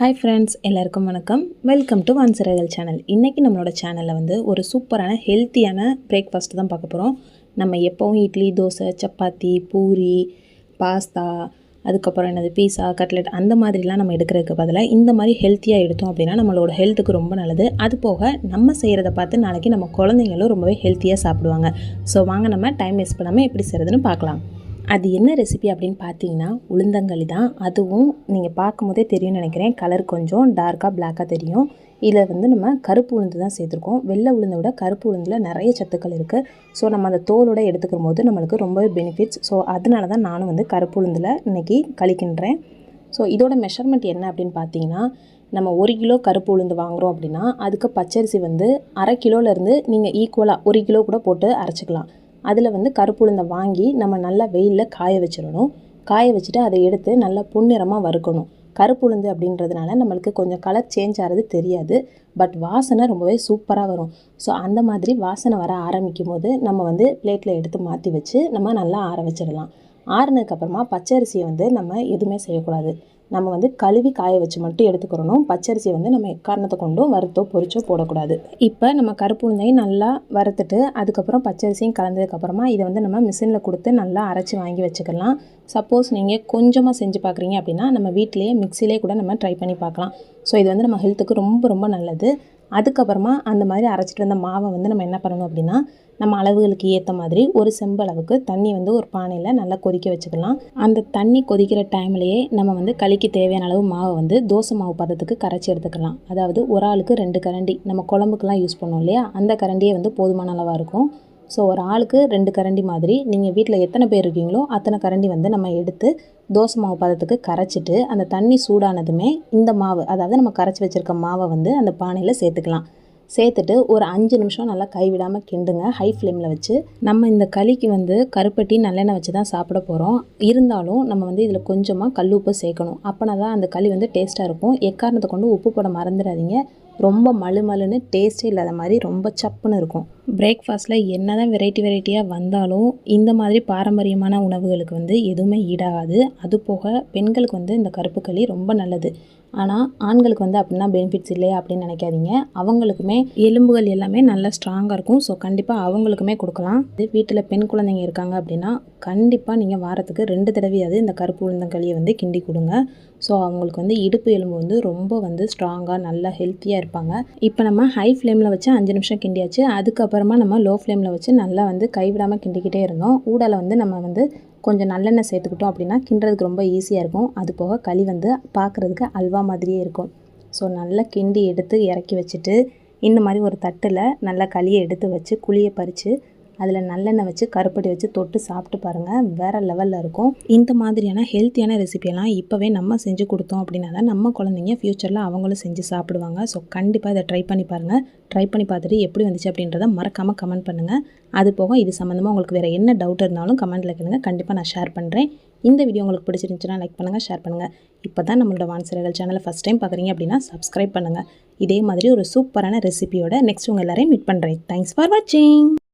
Hi friends எல்லாருக்கும் வணக்கம். Welcome to வான்சிரகல் channel இன்றைக்கி நம்மளோட சேனலில் வந்து ஒரு சூப்பரான ஹெல்த்தியான பிரேக்ஃபாஸ்ட் தான் பார்க்க போகிறோம் நம்ம எப்போவும் இட்லி தோசை சப்பாத்தி பூரி பாஸ்தா அதுக்கப்புறம் என்னது பீஸா கட்லெட் அந்த மாதிரிலாம் நம்ம எடுக்கிறதுக்கு பதிலாக இந்த மாதிரி ஹெல்த்தியாக எடுத்தோம் அப்படின்னா நம்மளோட ஹெல்த்துக்கு ரொம்ப நல்லது. அது போக நம்ம செய்கிறத பார்த்து நாளைக்கு நம்ம குழந்தைங்களும் ரொம்பவே ஹெல்த்தியாக சாப்பிடுவாங்க. ஸோ வாங்க நம்ம டைம் வேஸ்ட் பண்ணாமல் எப்படி செய்கிறதுன்னு பார்க்கலாம். அது என்ன ரெசிபி அப்படின்னு பார்த்தீங்கன்னா உளுந்தங்களி தான். அதுவும் நீங்கள் பார்க்கும்போதே தெரியும்னு நினைக்கிறேன். கலர் கொஞ்சம் டார்க்காக பிளாக்காக தெரியும். இதில் வந்து நம்ம கருப்பு உளுந்து தான் சேர்த்துருக்கோம். வெள்ளை உளுந்தை விட கருப்பு உளுந்தில் நிறைய சத்துக்கள் இருக்குது ஸோ நம்ம அந்த தோலோட எடுத்துக்கிற போது நம்மளுக்கு ரொம்பவே பெனிஃபிட்ஸ் ஸோ அதனால தான் நானும் வந்து கருப்பு உளுந்தில் இன்றைக்கி கழிக்கின்றேன். ஸோ இதோட மெஷர்மெண்ட் என்ன அப்படின்னு பார்த்தீங்கன்னா நம்ம ஒரு கிலோ கருப்பு உளுந்து வாங்குகிறோம் அப்படின்னா அதுக்கு பச்சரிசி வந்து அரை கிலோலேருந்து நீங்கள் ஈக்குவலாக ஒரு கிலோ கூட போட்டு அரைச்சிக்கலாம். அதில் வந்து கருப்பு உளுந்தை வாங்கி நம்ம நல்லா வெயிலில் காய வச்சிடணும். காய வச்சுட்டு அதை எடுத்து நல்லா பொன்னிறமாக வறுக்கணும். கருப்பு உளுந்து அப்படின்றதுனால நம்மளுக்கு கொஞ்சம் கலர் சேஞ்ச் ஆகிறது தெரியாது. பட் வாசனை ரொம்பவே சூப்பராக வரும். ஸோ அந்த மாதிரி வாசனை வர ஆரம்பிக்கும் போது நம்ம வந்து பிளேட்டில் எடுத்து மாற்றி வச்சு நம்ம நல்லா ஆற வச்சிடலாம். ஆறுனதுக்கப்புறமா பச்சரிசியை வந்து நம்ம எதுவுமே செய்யக்கூடாது. நம்ம வந்து கழுவி காய வச்சு மட்டும் எடுத்துக்கிறணும். பச்சரிசியை வந்து நம்ம எக்காரணத்தை கொண்டும் வறுத்தோ பொரிச்சோ போடக்கூடாது. இப்போ நம்ம கருப்பு உளுந்தையும் நல்லா வறுத்துட்டு அதுக்கப்புறம் பச்சரிசியும் கலந்ததுக்கப்புறமா இதை வந்து நம்ம மிஷினில் கொடுத்து நல்லா அரைச்சி வாங்கி வச்சுக்கலாம். சப்போஸ் நீங்கள் கொஞ்சமாக செஞ்சு பார்க்குறீங்க அப்படின்னா நம்ம வீட்டிலேயே மிக்சிலே கூட நம்ம ட்ரை பண்ணி பார்க்கலாம். ஸோ இது வந்து நம்ம ஹெல்த்துக்கு ரொம்ப ரொம்ப நல்லது. அதுக்கப்புறமா அந்த மாதிரி அரைச்சிட்டு வந்த மாவை வந்து நம்ம என்ன பண்ணணும் அப்படின்னா நம்ம அளவுகளுக்கு ஏற்ற மாதிரி ஒரு செம்பு அளவுக்கு தண்ணி வந்து ஒரு பானையில் நல்லா கொதிக்க வச்சுக்கலாம். அந்த தண்ணி கொதிக்கிற டைம்லேயே நம்ம வந்து களிக்கு தேவையான அளவு மாவை வந்து தோசை மாவு பதத்துக்கு கரைச்சி எடுத்துக்கலாம். அதாவது ஒரு ஆளுக்கு ரெண்டு கரண்டி. நம்ம குழம்புக்கெலாம் யூஸ் பண்ணோம் இல்லையா? அந்த கரண்டியே வந்து போதுமான அளவாக இருக்கும். ஸோ ஒரு ஆளுக்கு ரெண்டு கரண்டி மாதிரி நீங்கள் வீட்டில் எத்தனை பேர் இருக்கீங்களோ அத்தனை கரண்டி வந்து நம்ம எடுத்து தோசை மாவு பதத்துக்கு கரைச்சிட்டு அந்த தண்ணி சூடானதுமே இந்த மாவு அதாவது நம்ம கரைச்சி வச்சுருக்க மாவை வந்து அந்த பானையில் சேர்த்துக்கலாம். சேர்த்துட்டு ஒரு அஞ்சு நிமிஷம் நல்லா கைவிடாமல் கிண்டுங்க. ஹை ஃப்ளேமில் வச்சு நம்ம இந்த களிக்கு வந்து கருப்பட்டி நல்லெண்ணெய் வச்சு தான் சாப்பிட போகிறோம் இருந்தாலும் நம்ம வந்து இதில் கொஞ்சமாக கல் உப்பு சேர்க்கணும். அப்போனா தான் அந்த களி வந்து டேஸ்ட்டாக இருக்கும். எக்காரணத்தை கொண்டு உப்பு போட மறந்துடாதீங்க. ரொம்ப மழு மழுன்னு டேஸ்ட்டே இல்லாத மாதிரி ரொம்ப சப்புன்னு இருக்கும். பிரேக்ஃபாஸ்ட்டில் என்ன தான் வெரைட்டி வெரைட்டியாக வந்தாலும் இந்த மாதிரி பாரம்பரியமான உணவுகளுக்கு வந்து எதுவுமே ஈடாகாது. அது போக பெண்களுக்கு வந்து இந்த கருப்பு களி ரொம்ப நல்லது. ஆனால் ஆண்களுக்கு வந்து அப்படின்னா பெனிஃபிட்ஸ் இல்லையா அப்படின்னு நினைக்காதீங்க. அவங்களுக்குமே எலும்புகள் எல்லாமே நல்லா ஸ்ட்ராங்காக இருக்கும். ஸோ கண்டிப்பாக அவங்களுக்குமே கொடுக்கலாம். இது வீட்டில் பெண் குழந்தைங்க இருக்காங்க அப்படின்னா கண்டிப்பாக நீங்கள் வாரத்துக்கு ரெண்டு தடவையாவது இந்த கருப்பு உளுந்தங்களியை வந்து கிண்டி கொடுங்க. ஸோ அவங்களுக்கு வந்து இடுப்பு எலும்பு வந்து ரொம்ப வந்து ஸ்ட்ராங்காக நல்லா ஹெல்த்தியாக இருப்பாங்க. இப்போ நம்ம ஹை ஃப்ளேமில் வச்சு அஞ்சு நிமிஷம் கிண்டியாச்சு. அதுக்கப்புறமா நம்ம லோ ஃப்ளேமில் வச்சு நல்லா வந்து கைவிடாமல் கிண்டிக்கிட்டே இருந்தோம். ஊடலை வந்து நம்ம வந்து கொஞ்சம் நல்லெண்ணெய் சேர்த்துக்கிட்டோம் அப்படின்னா கிண்டுறதுக்கு ரொம்ப ஈஸியாக இருக்கும். அது போக களி வந்து பார்க்குறதுக்கு அல்வா மாதிரியே இருக்கும். ஸோ நல்லா கிண்டி எடுத்து இறக்கி வச்சுட்டு இந்த மாதிரி ஒரு தட்டில் நல்லா களியை எடுத்து வச்சு குழியை பறித்து அதில் நல்லெண்ணெய் வச்சு கருப்பட்டி வச்சு தொட்டு சாப்பிட்டு பாருங்கள் வேறு லெவலில் இருக்கும். இந்த மாதிரியான ஹெல்த்தியான ரெசிபியெல்லாம் இப்போவே நம்ம செஞ்சு கொடுத்தோம் அப்படின்னா தான் நம்ம குழந்தைங்க ஃப்யூச்சரில் அவங்களும் செஞ்சு சாப்பிடுவாங்க. ஸோ கண்டிப்பாக இதை ட்ரை பண்ணி பாருங்கள் ட்ரை பண்ணி பார்த்துட்டு எப்படி வந்துச்சு அப்படின்றத மறக்காமல் கமெண்ட் பண்ணுங்கள் அது போக இது சம்மந்தமாக உங்களுக்கு வேறு என்ன டவுட் இருந்தாலும் கமெண்ட்டில் கேளுங்க. கண்டிப்பாக நான் ஷேர் பண்ணுறேன் இந்த வீடியோ உங்களுக்கு பிடிச்சிருந்துச்சுன்னா லைக் பண்ணுங்கள் ஷேர் பண்ணுங்கள் இப்போ தான் நம்மளோட வான்சிறகல் சேனலை ஃபஸ்ட் டைம் பார்க்குறீங்க அப்படின்னா சப்ஸ்கிரைப் பண்ணுங்கள் இதே மாதிரி ஒரு சூப்பரான ரெசிபியோட நெக்ஸ்ட் உங்கள் எல்லாரையும் மீட் பண்ணுறேன் தேங்க்ஸ் ஃபார் வாட்சிங்